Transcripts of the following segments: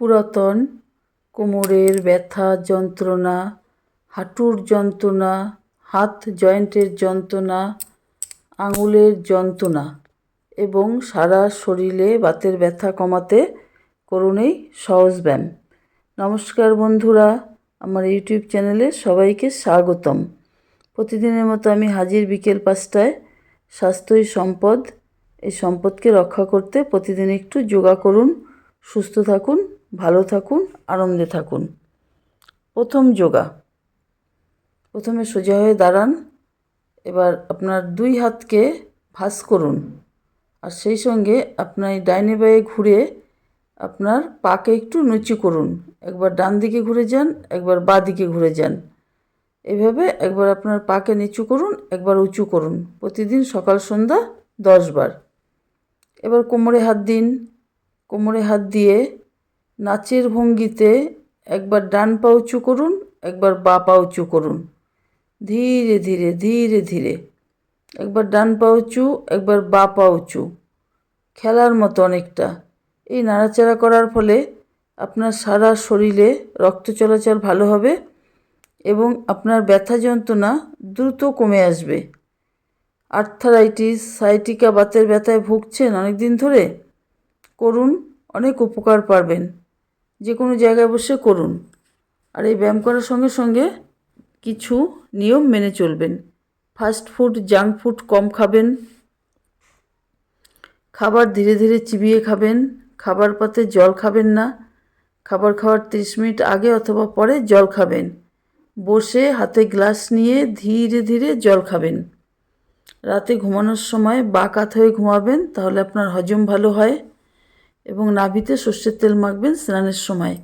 পুরাতন, কোমরের ব্যথা, যন্ত্রণা, হাঁটুর যন্ত্রণা, হাত জয়েন্টের যন্ত্রণা, আঙুলের যন্ত্রণা এবং সারা শরীরে বাতের ব্যথা কমাতে করুন এই সহজ ব্যায়াম। নমস্কার বন্ধুরা, আমার ইউটিউব চ্যানেলে সবাইকে স্বাগতম। প্রতিদিনের মতো আমি হাজির বিকেল পাঁচটায় স্বাস্থ্যই সম্পদ, এই সম্পদকে রক্ষা করতে প্রতিদিন একটু যোগা করুন, সুস্থ থাকুন ভালো থাকুন, আনন্দে থাকুন। প্রথম যোগা। প্রথমে সোজা হয়ে দাঁড়ান, এবার আপনার দুই হাতকে ভাঁজ করুন। আর সেই সঙ্গে আপনার ডাইনে বায়ে ঘুরে আপনার পাকে একটু নিচু করুন। একবার ডান দিকে ঘুরে যান, একবার বাঁ দিকে ঘুরে যান। এভাবে একবার আপনার পাকে নিচু করুন, একবার উঁচু করুন। প্রতিদিন সকাল, সন্ধ্যা দশ বার। এবার কোমরে হাত দিন। কোমরে হাত দিয়ে নাচের ভঙ্গিতে একবার ডান পা উঁচু করুন, একবার বা পা উঁচু করুন। ধীরে ধীরে ধীরে ধীরে। একবার ডান পা উঁচু, একবার বা পা উঁচু। খেলার মতো অনেকটা। এই নাড়াচাড়া করার ফলে আপনার সারা শরীরে রক্ত চলাচল ভালো হবে এবং আপনার ব্যথা যন্ত্রণা দ্রুত কমে আসবে। আর্থারাইটিস, সাইটিকা, বাতের ব্যথায় ভুগছেন অনেক দিন ধরে? করুন, অনেক উপকার পাবেন যে কোনো জায়গায় বসে করুন। আর এই ব্যায়াম করার সঙ্গে সঙ্গে কিছু নিয়ম মেনে চলবেন। ফাস্ট ফুড জাঙ্ক ফুড কম খাবেন। খাবার ধীরে ধীরে চিবিয়ে খাবেন। খাবার পাতে জল খাবেন না। খাবার খাওয়ার তিরিশ মিনিট আগে অথবা পরে জল খাবেন। বসে হাতে গ্লাস নিয়ে ধীরে ধীরে জল খাবেন। রাতে ঘুমানোর সময় বা কাত হয়ে ঘুমাবেন, তাহলে আপনার হজম ভালো হয়। এবং নাভিতে সর্ষের তেল মাখবেন স্নানের সময়।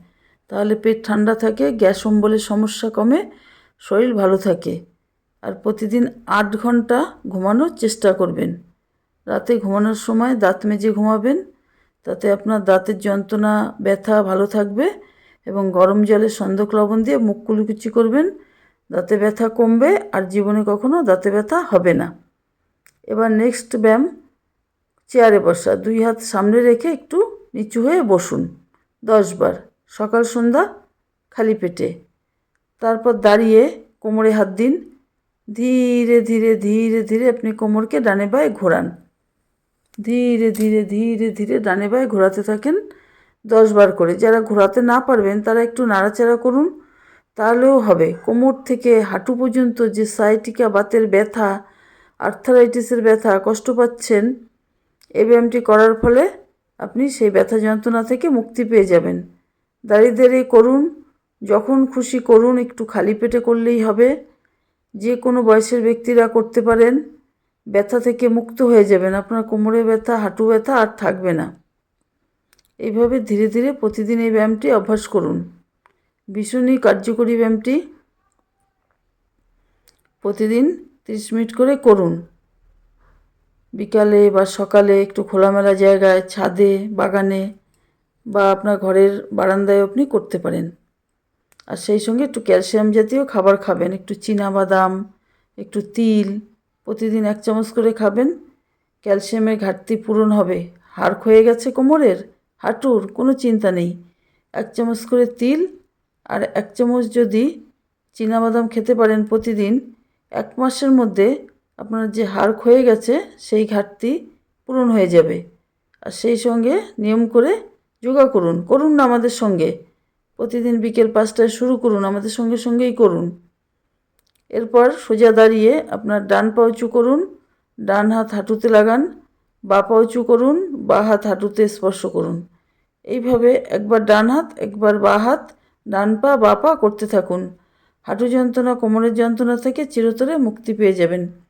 তাহলে পেট ঠান্ডা থাকে, গ্যাস অম্বলের সমস্যা কমে, শরীর ভালো থাকে। আর প্রতিদিন আট ঘণ্টা ঘুমানোর চেষ্টা করবেন। রাতে ঘুমানোর সময় দাঁত মেজে ঘুমাবেন। তাতে আপনার দাঁতের যন্ত্রণা, ব্যথা ভালো থাকবে এবং গরম জলে সন্দক লবণ দিয়ে মুখ কুলুকুচি করবেন। দাঁতে ব্যথা কমবে আর জীবনে কখনো দাঁতে ব্যথা হবে না। এবার নেক্সট ব্যায়াম, চেয়ারে বসা। দুই হাত সামনে রেখে একটু নিচু হয়ে বসুন। দশবার সকাল, সন্ধ্যা, খালি পেটে। তারপর দাঁড়িয়ে কোমরে হাত দিন। ধীরে ধীরে ধীরে ধীরে আপনি কোমরকে ডানে বায়ে ঘোরান। ধীরে ধীরে ধীরে ধীরে ডানে বায়ে ঘোরাতে থাকেন। দশবার করে। যারা ঘোরাতে না পারবেন, তারা একটু নাড়াচাড়া করুন। তাহলেও হবে। কোমর থেকে হাঁটু পর্যন্ত যে সাইটিকা বাতের ব্যথা আর্থারাইটিসের ব্যথা কষ্ট পাচ্ছেন, এই ব্যায়ামটি করার ফলে আপনি সেই ব্যথা যন্ত্রণা থেকে মুক্তি পেয়ে যাবেন। দাঁড়িয়ে করুন যখন খুশি করুন একটু খালি পেটে করলেই হবে। যে কোনো বয়সের ব্যক্তিরা করতে পারেন, ব্যথা থেকে মুক্ত হয়ে যাবেন। আপনার কোমরে ব্যথা, হাঁটু ব্যথা আর থাকবে না। এইভাবে ধীরে ধীরে প্রতিদিন এই ব্যায়ামটি অভ্যাস করুন। ভীষণই কার্যকরী ব্যায়ামটি। প্রতিদিন তিরিশ মিনিট করে করুন। বিকালে বা সকালে একটু খোলামেলা জায়গায় ছাদে, বাগানে বা আপনার ঘরের বারান্দায় আপনি করতে পারেন। আর সেই সঙ্গে একটু ক্যালসিয়াম জাতীয় খাবার খাবেন। একটু বাদাম একটু তিল, প্রতিদিন এক চামচ করে খাবেন। ক্যালসিয়ামের ঘাটতি পূরণ হবে। হাড় ক্ষয়ে গেছে কোমরের, হাঁটুর, কোনো চিন্তা নেই। এক চামচ করে তিল আর এক চামচ যদি বাদাম খেতে পারেন প্রতিদিন, এক মাসের মধ্যে আপনার যে হার ক্ষয়ে গেছে, সেই ঘাটতি পূরণ হয়ে যাবে। আর সেই সঙ্গে নিয়ম করে যোগা করুন। করুন না আমাদের সঙ্গে। প্রতিদিন বিকেল পাঁচটায় শুরু করুন, আমাদের সঙ্গে সঙ্গেই করুন। এরপর সোজা দাঁড়িয়ে আপনার ডান পা উঁচু করুন, ডান হাত হাঁটুতে লাগান, বা পা উঁচু করুন, বা হাত হাঁটুতে স্পর্শ করুন। এইভাবে একবার ডান হাত, একবার বা হাত, ডান পা, বা পা করতে থাকুন। হাঁটু যন্ত্রণা, কোমরের যন্ত্রণা থেকে চিরতরে মুক্তি পেয়ে যাবেন।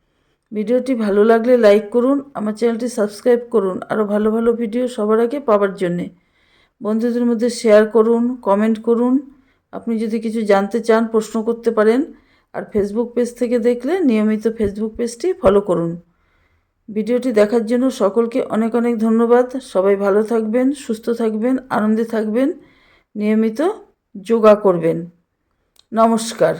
ভিডিওটি ভালো লাগলে লাইক করুন, আমার চ্যানেলটি সাবস্ক্রাইব করুন আরও ভালো ভালো ভিডিও সবার আগে পাওয়ার জন্যে। বন্ধুদের মধ্যে শেয়ার করুন, কমেন্ট করুন। আপনি যদি কিছু জানতে চান, প্রশ্ন করতে পারেন, আর ফেসবুক পেজ থেকে দেখলে নিয়মিত ফেসবুক পেজটি ফলো করুন। ভিডিওটি দেখার জন্য সকলকে অনেক অনেক ধন্যবাদ। সবাই ভালো থাকবেন, সুস্থ থাকবেন, আনন্দে থাকবেন, নিয়মিত যোগা করবেন। নমস্কার।